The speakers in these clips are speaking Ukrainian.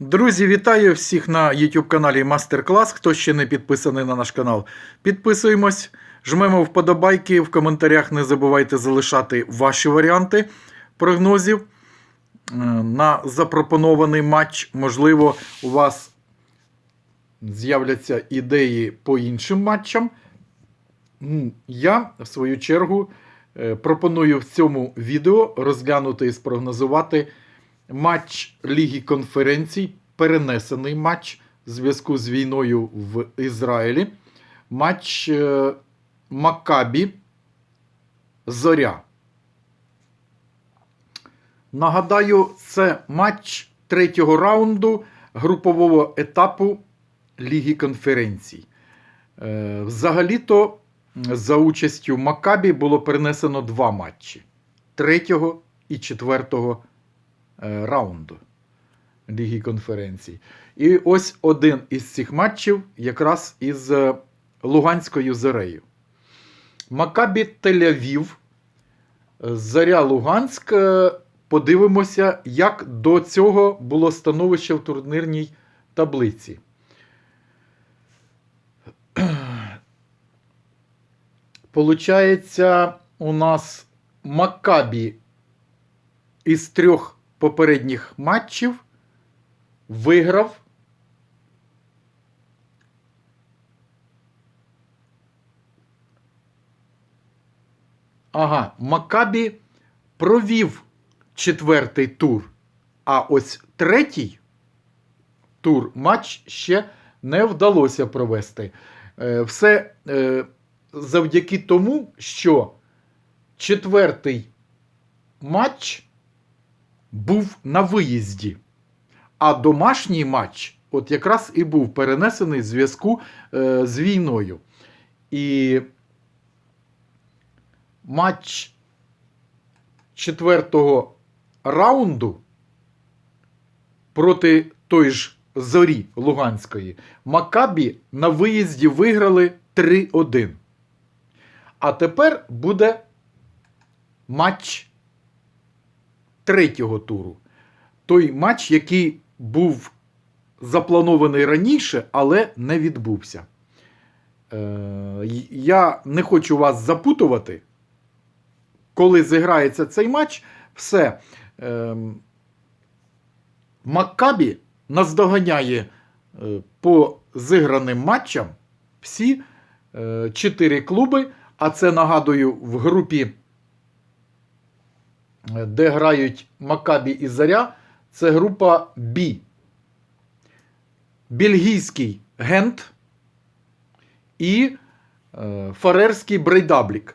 Друзі, вітаю всіх на YouTube каналі Мастер Клас. Хто ще не підписаний на наш канал, підписуємось, жмемо вподобайки. В коментарях не забувайте залишати ваші варіанти прогнозів е, на запропонований матч. Можливо, у вас з'являться ідеї по іншим матчам. Я, в свою чергу, е, пропоную в цьому відео розглянути і спрогнозувати матч Ліги конференцій, перенесений матч в зв'язку з війною в Ізраїлі. Матч е, Макабі Зоря. Нагадаю, це матч третього раунду групового етапу Ліги конференцій. Е, Взагалі-то за участю Макабі було перенесено два матчі третього і четвертого раунду Ліги конференцій. І ось один із цих матчів якраз із е, Луганською Зорею. Макабі Тель-Авів, е, Заря Луганськ. е, Подивимося, як до цього було становище в турнірній таблиці. Получається, у нас Макабі із трьох попередніх матчів виграв Ага, Макабі провів четвертий тур, а ось третій тур матч ще не вдалося провести. Е, Все е, завдяки тому, що четвертий матч був на виїзді, а домашній матч от якраз і був перенесений в зв'язку е, з війною. І матч четвертого раунду проти той ж Зорі Луганської Макабі на виїзді виграли 3-1. А тепер буде матч третього туру. Той матч, який був запланований раніше, але не відбувся. Е, я не хочу вас запутувати. Коли зіграється цей матч, все. Ем, Маккабі наздоганяє е, по зіграним матчам всі е, чотири клуби. А це нагадую в групі, е, де грають Макабі і Заря. Це група Б. Бельгійський Гент і е, Фарерський Брейдаблік.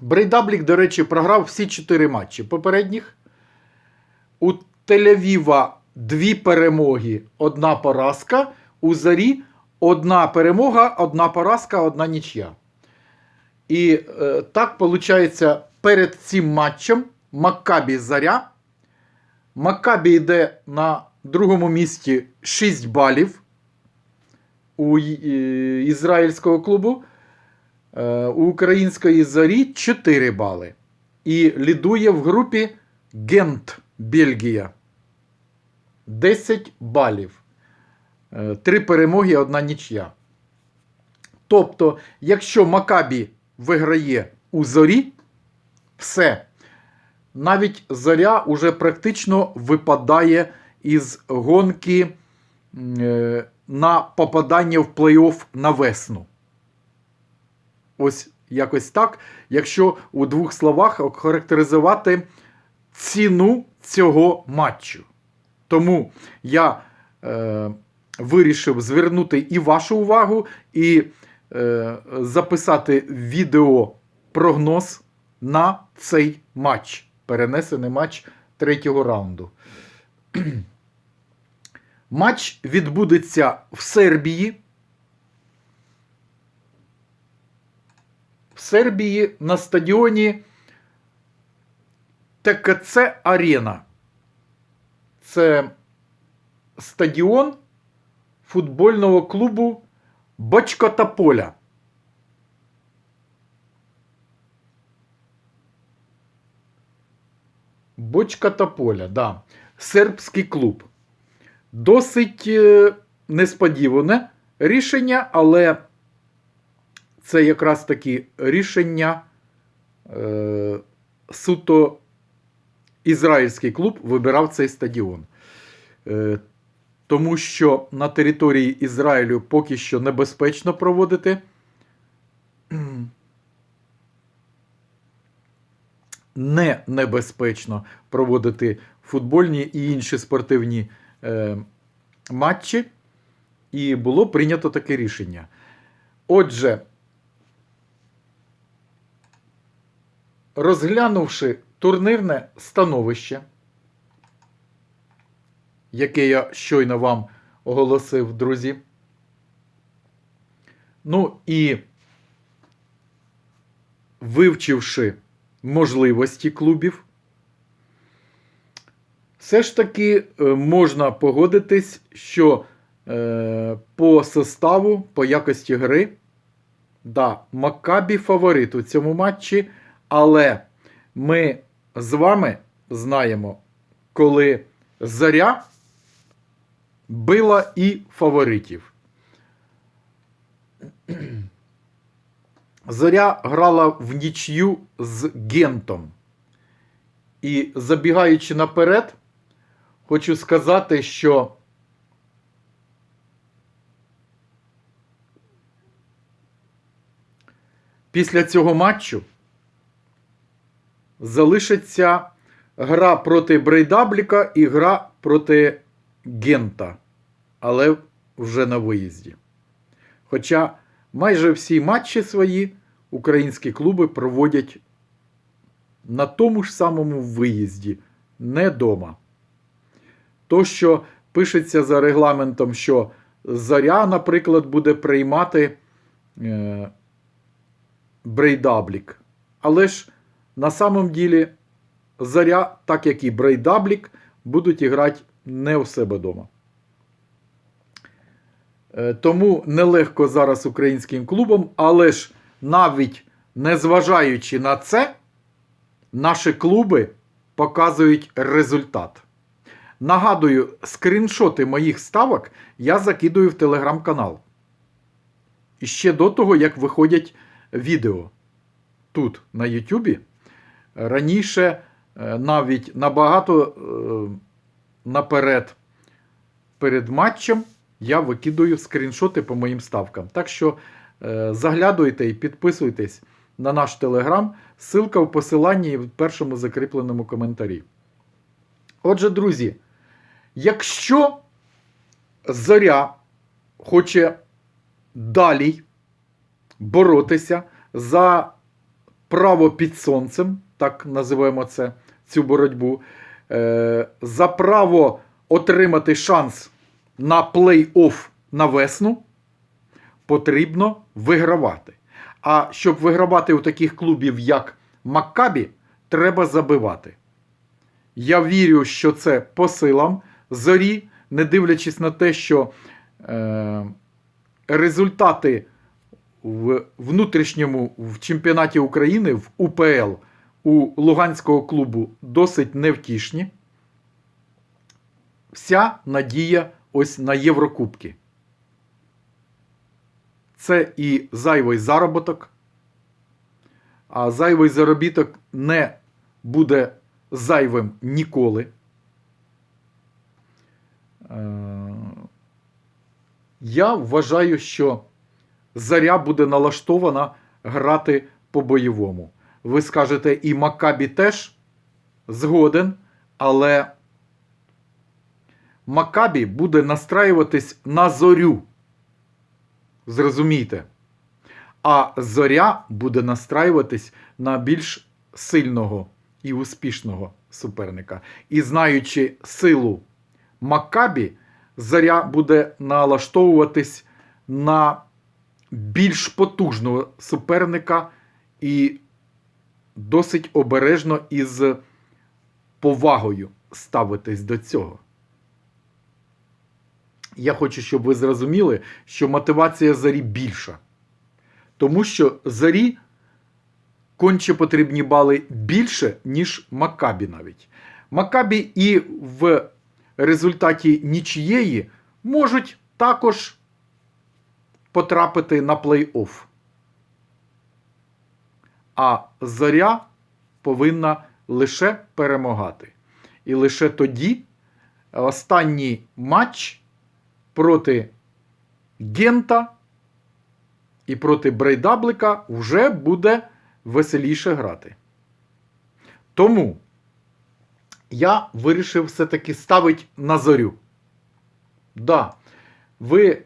Брейдаблік, до речі, програв всі чотири матчі попередніх. У Тель-Авіва дві перемоги, одна поразка. У Зарі одна перемога, одна поразка, одна нічия. І е, так виходить, перед цим матчем Маккабі Заря. Маккабі йде на другому місці 6 балів у е, ізраїльського клубу. Е, У української зорі 4 бали. І лідує в групі Гент Бельгія. 10 балів. Е, Три перемоги, одна нічия. Тобто, якщо Макабі виграє у зорі, все. Навіть зоря уже практично випадає із гонки е, на попадання в плей-офф на весну. Ось якось так. Якщо у двох словах охарактеризувати ціну цього матчу. Тому я е, вирішив звернути і вашу увагу, і е, записати відео прогноз на цей матч. Перенесений матч третього раунду. Матч відбудеться в Сербії. В Сербії на стадіоні ТКЦ Арена. Це стадіон футбольного клубу Бочкота Бочка Тополя, да. сербський клуб. Досить е, несподіване рішення, але це якраз таки рішення е, суто ізраїльський клуб вибирав цей стадіон. Е, тому що на території Ізраїлю поки що небезпечно проводити не небезпечно проводити футбольні і інші спортивні е, матчі, і було прийнято таке рішення. Отже, розглянувши турнірне становище, яке я щойно вам оголосив, друзі. Ну і вивчивши можливості клубів, все ж таки е, можна погодитись, що е, по составу, по якості гри, да, Маккабі фаворит у цьому матчі, але ми з вами знаємо, коли Заря била і фаворитів. Зоря грала в нічю з Гентом. І забігаючи наперед, хочу сказати, що після цього матчу залишиться гра проти Брейдабліка і гра проти Гента, але вже на виїзді. Хоча майже всі матчі свої українські клуби проводять на тому ж самому виїзді, не дома. То, що пишеться за регламентом, що Заря, наприклад, буде приймати е, Брейдаблік. Але ж на самом ділі Заря, так як і Брейдаблік, будуть грати не у себе вдома. Е, Тому нелегко зараз українським клубам, але ж навіть незважаючи на це, наші клуби показують результат. Нагадую, скріншоти моїх ставок я закидую в телеграм-канал. І ще до того, як виходять відео тут, на Ютубі. Раніше е, навіть набагато е, наперед перед матчем я викидую скріншоти по моїм ставкам. Так що е, заглядуйте і підписуйтесь на наш телеграм. Ссылка в посиланні і в першому закріпленому коментарі. Отже, друзі, якщо зоря хоче далі боротися за право під сонцем, так називаємо це, цю боротьбу, е, за право отримати шанс на плей-офф на весну, потрібно вигравати. А щоб вигравати у таких клубів, як Маккабі, треба забивати. Я вірю, що це по силам зорі, не дивлячись на те, що е, результати в внутрішньому в чемпіонаті України в УПЛ у Луганського клубу досить невтішні. Вся надія ось на Єврокубки. Це і зайвий заробіток. А зайвий заробіток не буде зайвим ніколи. Е, Я вважаю, що Заря буде налаштована грати по-бойовому. Ви скажете, і Маккабі теж згоден, але Маккабі буде настраюватись на зорю. Зрозумійте. А зоря буде настраюватись на більш сильного і успішного суперника. І знаючи силу Маккабі, зоря буде налаштовуватись на більш потужного суперника і досить обережно і з повагою ставитись до цього. Я хочу, щоб ви зрозуміли, що мотивація зарі більша. Тому що зарі конче потрібні бали більше, ніж Маккабі навіть. Макабі і в результаті нічієї можуть також потрапити на плей-офф. А зоря повинна лише перемагати. І лише тоді останній матч проти Гента і проти Брейдаблика вже буде веселіше грати. Тому я вирішив все-таки ставити на зорю. Да, ви.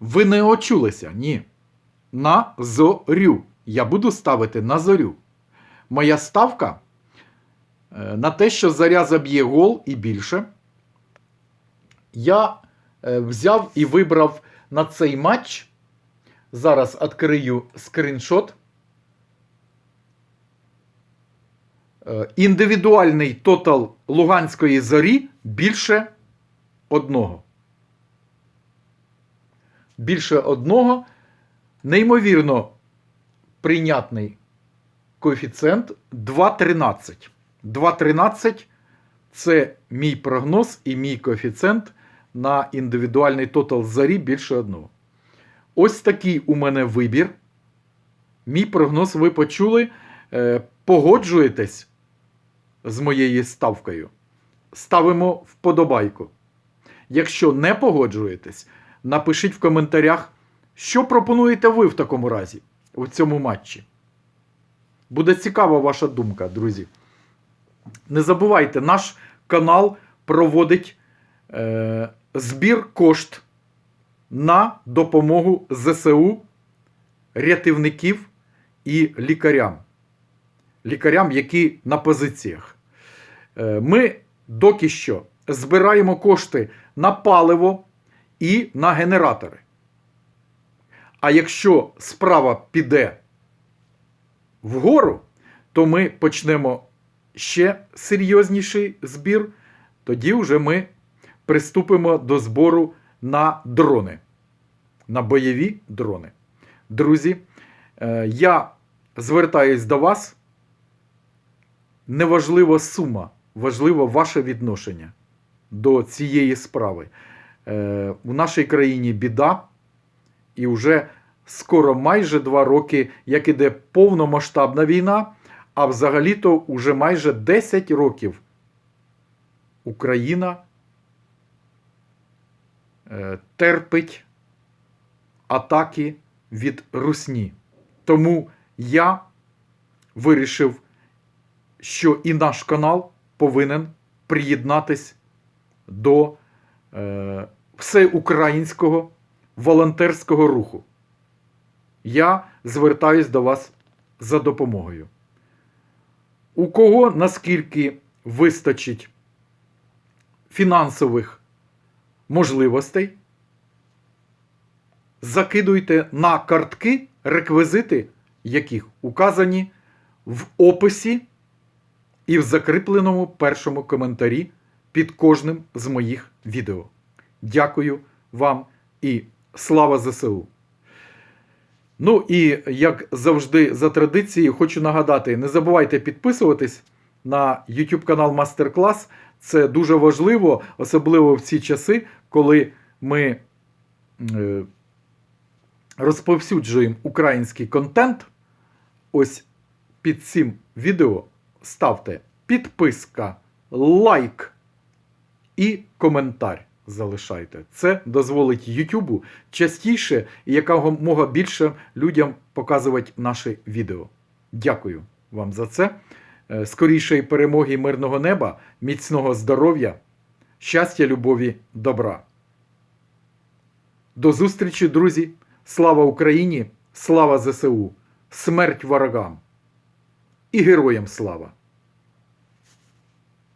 Ви не очулися, ні. На зорю. Я буду ставити на зорю. Моя ставка е, на те, що заря заб'є гол і більше. Я е, взяв і вибрав на цей матч. Зараз відкрию скріншот. Е, Індивідуальний тотал Луганської зорі більше одного. Більше одного. Неймовірно прийнятний коефіцієнт 2,13. 2,13 це мій прогноз і мій коефіцієнт на індивідуальний тотал зарі більше одного. Ось такий у мене вибір. Мій прогноз ви почули. Е, Погоджуєтесь з моєю ставкою. Ставимо вподобайку. Якщо не погоджуєтесь, напишіть в коментарях, що пропонуєте ви в такому разі у цьому матчі. Буде цікава ваша думка, друзі. Не забувайте, наш канал проводить е, збір кошт на допомогу ЗСУ, рятівників і лікарям. Лікарям, які на позиціях. Е, ми доки що збираємо кошти на паливо і на генератори. А якщо справа піде вгору, то ми почнемо ще серйозніший збір. Тоді вже ми приступимо до збору на дрони, на бойові дрони. Друзі, е, я звертаюсь до вас. Неважлива сума, важливо ваше відношення до цієї справи. Е, У нашій країні біда, і вже скоро майже два роки, як іде повномасштабна війна, а взагалі-то вже майже 10 років Україна е, терпить атаки від Русні. Тому я вирішив, що і наш канал повинен приєднатись до е, всеукраїнського волонтерського руху. Я звертаюсь до вас за допомогою. У кого наскільки вистачить фінансових можливостей, закидуйте на картки реквізити, яких указані в описі і в закріпленому першому коментарі під кожним з моїх відео. Дякую вам і слава ЗСУ! Ну і як завжди, за традицією, хочу нагадати: не забувайте підписуватись на YouTube канал Мастер Клас. Це дуже важливо, особливо в ці часи, коли ми е, розповсюджуємо український контент. Ось під цим відео ставте підписка, лайк і коментар залишайте. Це дозволить Ютубу частіше і якомога більше людям показувати наші відео. Дякую вам за це. Е, Скорішої перемоги мирного неба, міцного здоров'я, щастя, любові, добра. До зустрічі, друзі! Слава Україні! Слава ЗСУ! Смерть ворогам! І героям слава!